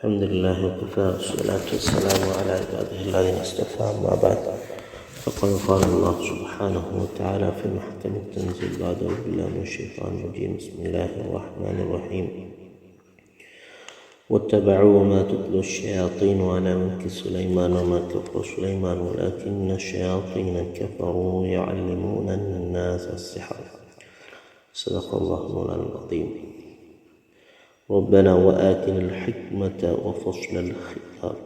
الحمد لله وكفى والصلاة والسلام على عباده الذين اصطفى أما بعد فقد قال الله سبحانه وتعالى في محكم التنزيل بعد أعوذ بالله من الشيطان الرجيم. بسم الله الرحمن الرحيم. واتبعوا ما تتلو الشياطين على ملك سليمان وما كفر سليمان ولكن الشياطين كفروا يعلمون الناس السحر. صدق الله مولانا العظيم. ربنا وآتنا الحكمة وفصل الخطاب.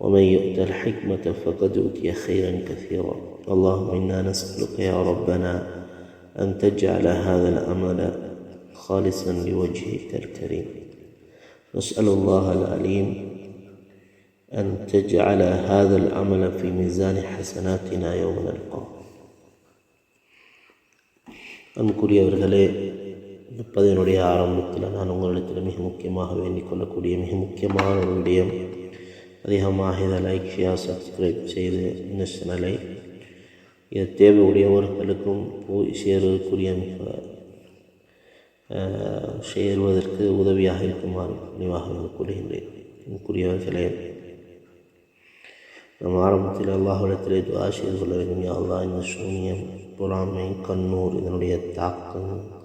ومن يؤت الحكمة فقد أوتي خيرا كثيرا. اللهم إنا نسألك يا ربنا أن تجعل هذا العمل خالصا لوجهك الكريم. نسأل الله العليم أن تجعل هذا العمل في ميزان حسناتنا يوم نلقاه. أنكر يا பதினுடைய ஆரம்பத்தில் நான் உங்களிடத்தில் மிக முக்கியமாக வேண்டிக்கொள்ளக்கூடிய மிக முக்கியமான ஒரு விடயம். அதிகமாக இதை லைக் ஷேர் சப்ஸ்கிரைப் செய்து இந்த சேனலை இது தேவையுடையவர்களுக்கும் போய் சேருவதற்குரிய மிக சேருவதற்கு உதவியாக இருக்குமாறு நினைவாக கூறுகின்றேன் கூறியவர்களே நம் ஆரம்பத்தில் அல்லாஹிடத்திலே துவா செய்து கொள்ள வேண்டும். யா இந்த சூன்யம் பொறாமை கண்ணூர் இதனுடைய தாக்கம்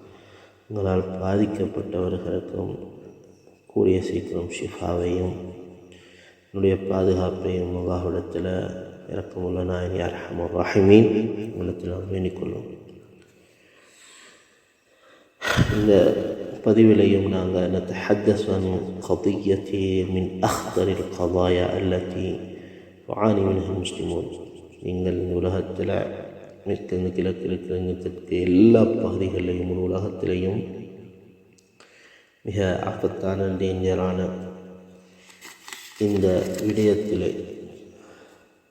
உங்களால் பாதிக்கப்பட்டவர்களுக்கும் கூடிய சீக்கிரம் ஷிஃபாவையும் என்னுடைய பாதுகாப்பையும் அல்லாஹிடத்தில் இறக்கமுள்ள நாயனி அர்ஹம் ரஹிமீன் உங்களிடத்தில் நாம் வேண்டிக்கொள்ளும் இந்த பதிவிலையும் நாங்கள் نتحدث عن قضية من أخطر القضايا التي يعاني منها المسلمون நீங்கள் இந்த உலகத்தில் மேற்கிழந்து கிழக்கிழக்கிழங்கு தெற்கு எல்லா பகுதிகளிலையும் முழு உலகத்திலையும் மிக ஆபத்தான டேஞ்சரான இந்த விடயத்தில்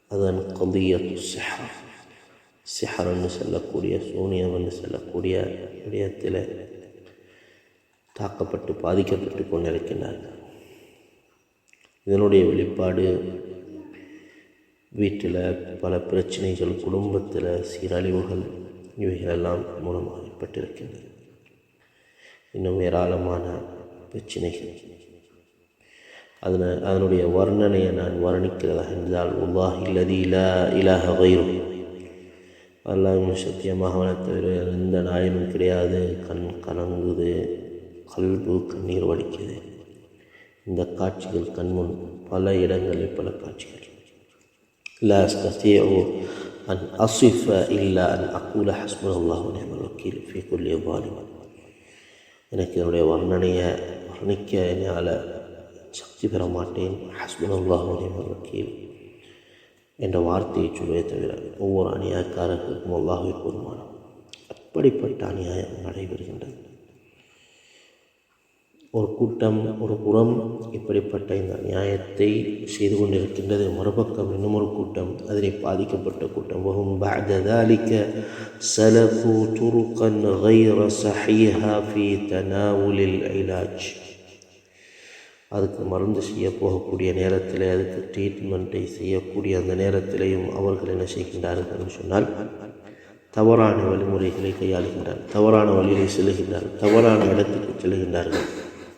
அதன் கதியத்து சிஹர் சிஹர் சொல்லக்கூடிய சூனியம் என்று சொல்லக்கூடிய விடயத்தில் தாக்கப்பட்டு பாதிக்கப்பட்டு கொண்டிருக்கின்றார்கள். இதனுடைய வெளிப்பாடு வீட்டில் பல பிரச்சனைகள் குடும்பத்தில் சீரழிவுகள் இவைகளெல்லாம் மூலமாக ஏற்பட்டிருக்கின்றது இன்னும் ஏராளமான பிரச்சனைகள். அதன அதனுடைய வர்ணனையை நான் வர்ணிக்கிறதாக என்றால் உல்லாஹ் இல்லதி இலா இலாக வயிறும் அல்லாஹ் சத்தியமாக தவிர எந்த நாயமும் கிடையாது. கண் கலங்குது கல்பு கண்ணீர் வடிக்குது. இந்த காட்சிகள் கண்முன் பல இடங்களில் பல காட்சிகள். لا أستطيع أن أصف إلا أن أقول حسبنا الله ونعم الوكيل في كل ظالم எனக்கு என்னுடைய வர்ணனையை வர்ணிக்க என்னால் சக்தி பெற மாட்டேன் ஹஸ்பன் அல்லாஹ் நிமல் வக்கீல் என்ற வார்த்தையை சொல்வே தவிர ஒவ்வொரு அநியாயக்காரர்களுக்கும் அல்லாஹுவை போதுமானம் அப்படிப்பட்ட அநியாயம் நடைபெறுகின்றது ஒரு கூட்டம் ஒரு புறம் இப்படிப்பட்ட இந்த நியாயத்தை செய்து கொண்டிருக்கின்றது மறுபக்கம் இன்னும் ஒரு கூட்டம் அதிலே பாதிக்கப்பட்ட கூட்டம் வகும் بعد ذلك سلكوا طرقا غير صحيحة في تناول العلاج அதுக்கு மருந்து செய்ய போகக்கூடிய நேரத்தில் அதுக்கு ட்ரீட்மெண்ட்டை செய்யக்கூடிய அந்த நேரத்திலையும் அவர்கள் என்ன செய்கின்றார்கள் சொன்னால் தவறான வழிமுறைகளை கையாளுகின்றார்கள் தவறான வழியை செல்லுகின்றார்கள் தவறான இடத்துக்கு செல்லுகின்றார்கள்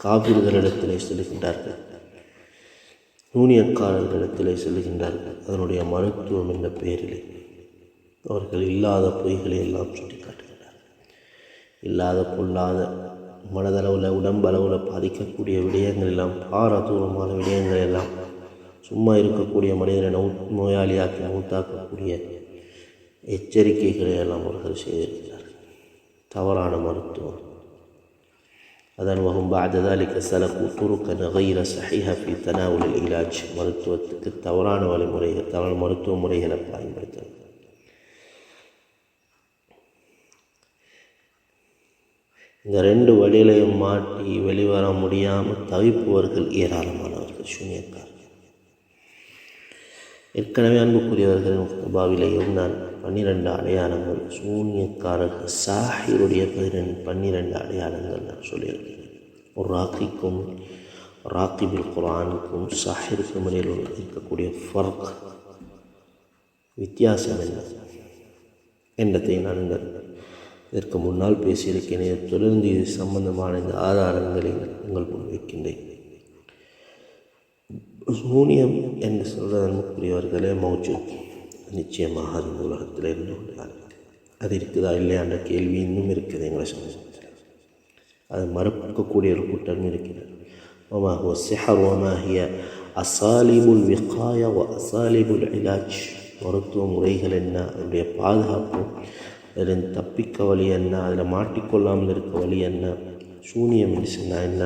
காவிர்களிடத்திலே செல்கின்றார்கள். யூனியக்காரர்களிடத்திலே செல்கின்றார்கள். அதனுடைய மருத்துவம் என்ற பெயரிலே அவர்கள் இல்லாத பொய்களை எல்லாம் சுட்டி காட்டுகின்றார்கள் இல்லாத பொல்லாத மனதளவில் உடம்பளவில் பாதிக்கக்கூடிய விடயங்கள் எல்லாம் பாரதூரமான விடயங்கள் எல்லாம் சும்மா இருக்கக்கூடிய மனிதனை நோ நோயாளியாக்கி மூத்தாக்கக்கூடிய எச்சரிக்கைகளை எல்லாம் அவர்கள் செய்திருக்கிறார்கள். தவறான மருத்துவம். அதன் வகும் பாததாலிக்க சலக்கு துருக்கன கைர சஹிஹ பி தனாவுல இலாஜ் மருத்துவத்துக்கு தவறான வழிமுறைகள் தவறான மருத்துவ முறைகளை பயன்படுத்துகிறது இந்த ரெண்டு வழியிலையும் மாட்டி வெளிவர முடியாமல் தவிப்பவர்கள் ஏராளமானவர்கள். சூன்யக்காரர்கள். ஏற்கனவே அன்புக்குரியவர்கள் பாவிலையும் நான் பன்னிரெண்டு அடையாளங்கள். சூன்யக்காரர்கள் சாஹிருடைய பதினெண்டு பன்னிரெண்டு அடையாளங்கள் நான் சொல்லியிருக்கேன் ஒரு ராக்கிக்கும் ராக்கிபில் குரானுக்கும் சாஹிருக்கும் இடையில் இருக்கக்கூடிய ஃபர்க் வித்தியாசம் என்ன? என்றதை நான் இந்த இதற்கு முன்னால் பேசியிருக்கிறேன். தொடர்ந்து இது சம்பந்தமான இந்த ஆதாரங்களை உங்கள் முன் வைக்கின்றேன். சூனியம் என்று சொல்கிறது அன்புக்குரியவர்களே மௌஜு நிச்சயமாக அது இந்த உலகத்தில் இருந்து கொண்டு அது இருக்குதா இல்லையான்ற கேள்வி இன்னும் இருக்குது எங்களை சமூகத்தில் அது மறுக்கக்கூடிய ஒரு கூட்டம் இருக்கிறது وما هو السحر وما هي أساليب الوقاية وأساليب العلاج மருத்துவ முறைகள் என்ன அதனுடைய பாதுகாப்பு அதில் தப்பிக்க வழி என்ன அதில் மாட்டிக்கொள்ளாமல் இருக்க வழி என்ன சூனியம் என்று சொன்னால் என்ன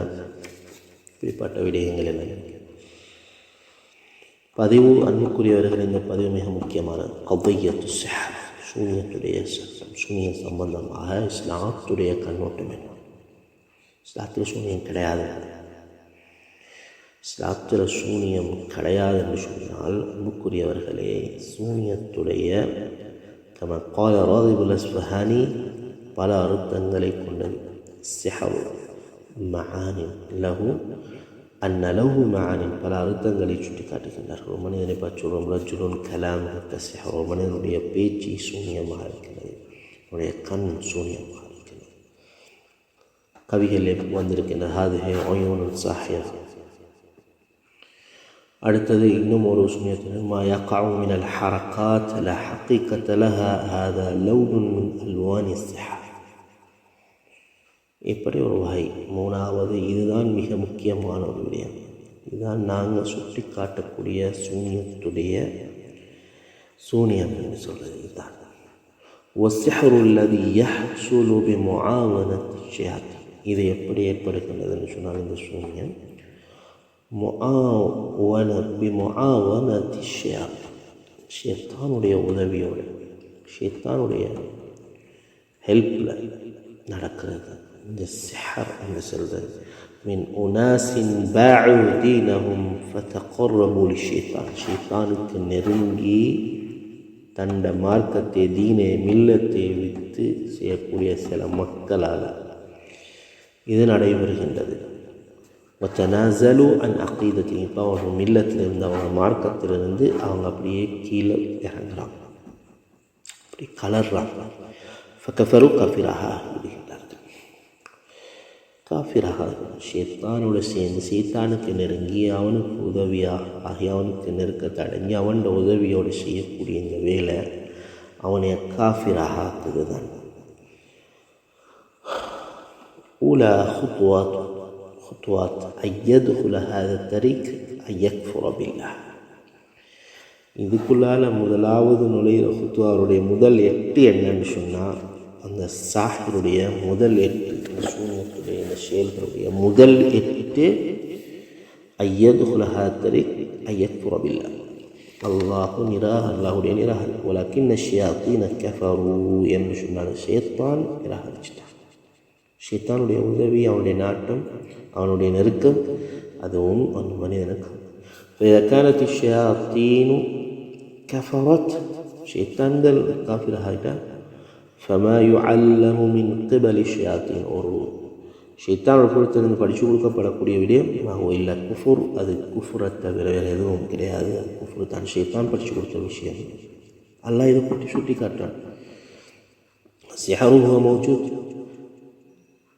இப்படிப்பட்ட விடயங்கள் என்ன பதிவு அன்புக்குரியவர்கள் இந்த பதிவு மிக முக்கியமான கவையத்து சிஹர் சூனியத்துடைய சட்டம் சூனிய சம்பந்தமாக இஸ்லாத்துடைய கண்ணோட்டம் என்ன இஸ்லாத்தில் சூனியம் கிடையாது இஸ்லாத்தில் சூனியம் கிடையாது என்று சொன்னால் அன்புக்குரியவர்களே சூனியத்துடைய கம கால ராதிபுல் அஸ்பஹானி பல அர்த்தங்களை கொண்டது சிஹரு மகானின் லகு அந்நலவு மகானின் பல அர்த்தங்களை சுட்டி காட்டுகின்றார்கள் ஒரு மனிதனை பார்த்து சொல்கிறோம் ரஜுலுன் கலாம் சிஹர் ஒரு மனிதனுடைய பேச்சு சூனியமாக இருக்கிறது அவனுடைய கண் சூனியமாக இருக்கிறது கவிகளில் வந்திருக்கின்ற ஹாதுஹே ஒயோனுன் சாஹியர் அடுத்தது இன்னும் ஒரு சுனியத்தில் மா யக்காவு மின் அல் ஹரக்காத் ல ஹக்கீக்கத் லஹா ஹாதா லவுனுன் மின் அல்வானி சிஹா எப்படி ஒரு வகை. மூணாவது இதுதான் மிக முக்கியமான ஒரு விடயம். இதுதான் நாங்கள் சுட்டி காட்டக்கூடிய சூன்யத்துடைய சூனியம் என்று சொல்கிறது இதுதான். ஒசஹரு அல்லது யஹ்சுலுபி முஆவனத் இது எப்படி ஏற்படுகின்றதுன்னு சொன்னால் இந்த சூன்யம். முஆவன பி முஆவனத் ஷியாத். ஷேத்தானுடைய உதவியோடு ஷேத்தானுடைய ஹெல்ப்பில் நடக்கிறது. இந்த சிஹர் என்று சொல்கிறது மின் உனாசின் பாஉ தீனஹும் ஃபதகர்ரபு லிஷைத்தான் ஷைத்தானுக்கு நெருங்கி தண்ட மார்க்கத்தை தீனை மில்லத்தை வித்து செய்யக்கூடிய சில மக்களால் இது நடைபெறுகின்றது ஒத்தனாசலு அன் அக்கீதத்தி இப்போ அவங்க மில்லத்திலிருந்து அவங்க மார்க்கத்திலிருந்து அவங்க அப்படியே கீழே இறங்குறாங்க அப்படி கலர்றாங்க ஃபக்கஃபரு கஃபிராக விடுகின்றார்கள் காஃபிராக ஷேத்தானோட சேர்ந்து சீத்தானுக்கு நெருங்கி அவனுக்கு உதவியாக ஆகி அவனுக்கு நெருக்கத்தை அடைஞ்சு அவனோட உதவியோடு செய்யக்கூடிய இந்த வேலை அவனை காஃபிராக ஆக்குது தான் أولى خطوات خطوات أن يدخل هذا الطريق أن يكفر بالله இதுக்குள்ளால் முதலாவது நுழையிற ஹுத்துவாருடைய முதல் எட்டு என்னன்னு சொன்னால் அந்த சாஹிருடைய முதல் எட்டு இந்த சூன்யத்துடைய இந்த செயல்களுடைய முதல் எட்டு ஐயது ஹுலஹாத்தரி ஐயத் புறவில்லை அல்லாஹு நிராக அல்லாஹுடைய நிராகரி உலகின் ஷியாத்தீன கஃபரு என்று சொன்னாங்க ஷேத்தான் நிராகரிச்சிட்டான் ஷேத்தானுடைய உதவி அவனுடைய நாட்டம் அவனுடைய நெருக்கம் அதுவும் அந்த மனிதனுக்கு فإذا كانت الشياطين كفرت شيطان كافر هذا فما يعلم من قبل الشياطين ஒரு ஷைத்தான் பொறுத்திருந்து படித்து கொடுக்கப்படக்கூடிய விடயம் மாஹோ இல்லை குஃபுர் அது குஃபுரை தவிர வேறு எதுவும் கிடையாது அது குஃபுர் தான் ஷைத்தான் படித்து கொடுத்த விஷயம் அல்லாஹ் இதை பற்றி சுட்டி காட்டுறான் சிஹரு ஹுவ மௌஜூத்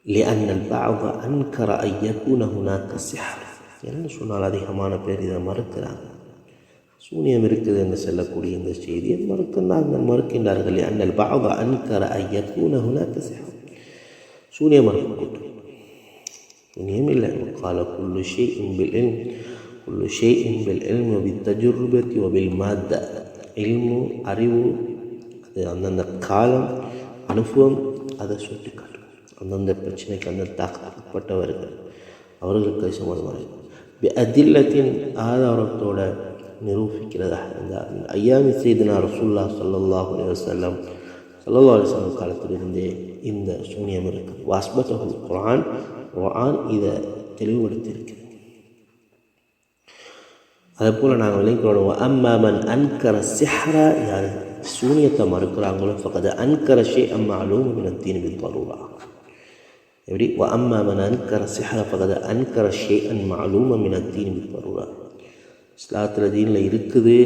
لأن البعض أنكر أن يكون هناك سحر என்ன சொன்னால் அதிகமான பேர் இதை மறுக்கிறாங்க சூனியம் இருக்குது என்று சொல்லக்கூடிய இந்த செய்தியை மறுக்கின்றார்கள் மறுக்கின்றார்கள். அண்ணல் பாவ அன்கர ஐயக்கூன ஹுனாக்க சூனியம் மறுப்பு சூனியம் இல்லை கால குல்லு ஷே இம்பில் இல் குல்லு ஷே இம்பில் இல்மு பித்தஜுர்பத்தி ஒபில் மாத்த இல்மு அறிவு அது அந்தந்த காலம் அனுபவம் அதை சுட்டி காட்டும் அந்தந்த பிரச்சனைக்கு அந்த தாக்கப்பட்டவர்கள் அவர்களுக்கு சம்மதமாக அதில்லத்தின் ஆதாரத்தோட நிரூபிக்கிறதாக இருந்தார் ஐயாமி செய்தனா ரசூல்லா சல்லாஹூ அலி வசல்லம் சல்லா அலிஸ்லாம் காலத்திலிருந்தே இந்த சூனியம் இருக்குது வாஸ்பத்தகுல் குரான் குரான் இதை தெளிவுபடுத்தியிருக்கிறது அதே போல் நாங்கள் விளங்கிக்கொள்வோம் அம்மாமன் அன்கர சிஹரா யார் சூனியத்தை மறுக்கிறாங்களோ பக்கத்து அன்கர ஷே அம்மா அலூம் தீன் பின் பருவா எப்படி அம்மா மன் அன்கர சிஹர பகத அன்கர ஷே அன் மாலூம மின தீன் பருவா இஸ்லாத்தில் தீனில் இருக்குது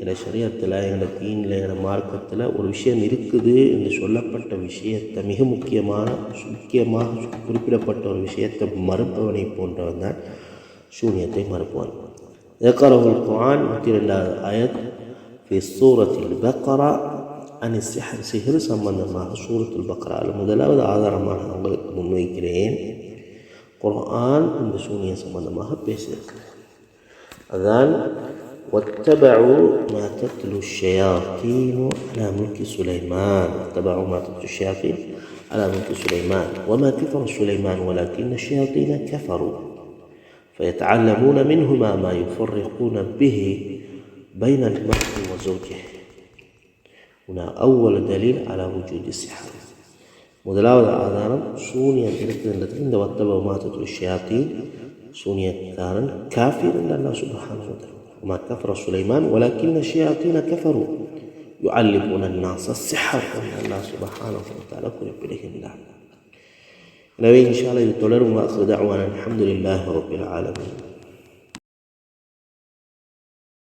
எங்கள் சரியத்தில் எங்கள் தீனில் எங்கள் மார்க்கத்தில் ஒரு விஷயம் இருக்குது என்று சொல்லப்பட்ட விஷயத்தை மிக முக்கியமான முக்கியமாக குறிப்பிடப்பட்ட ஒரு விஷயத்தை மறுப்பவனை போன்றவன் தான் சூன்யத்தை மறுப்பவன் ذكره القرآن مثل آية في سورة البقرة عن السحر سحر சம்பந்தமாக சூரத்துல் பக்ராவில் முதலாவது ஆதாரமாக உங்களுக்கு முன்வைக்கிறேன் குர்ஆன் இந்த சூனிய சம்பந்தமாக பேசியிருக்கிறேன் أذان واتبعوا ما تتلو الشياطين على ملك سليمان. اتبعوا ما تتلو الشياطين على ملك سليمان. وما كفر سليمان ولكن الشياطين كفروا. فيتعلمون منهما ما يفرقون به بين المرء وزوجه. هنا أول دليل على وجود السحر. മുതലാവത് ആധാരം ശൂന്യം واتبعوا ما تتلو الشياطين سنيتان كافر الله سبحانه وتعالى. وما كفر سليمان ولكن الشياطين كفروا. يعلمون الناس السحر لله سبحانه وتعالى. كل بله الله. نبي إن شاء الله يتولرون وأخذ دعوانا. الحمد لله رب العالمين.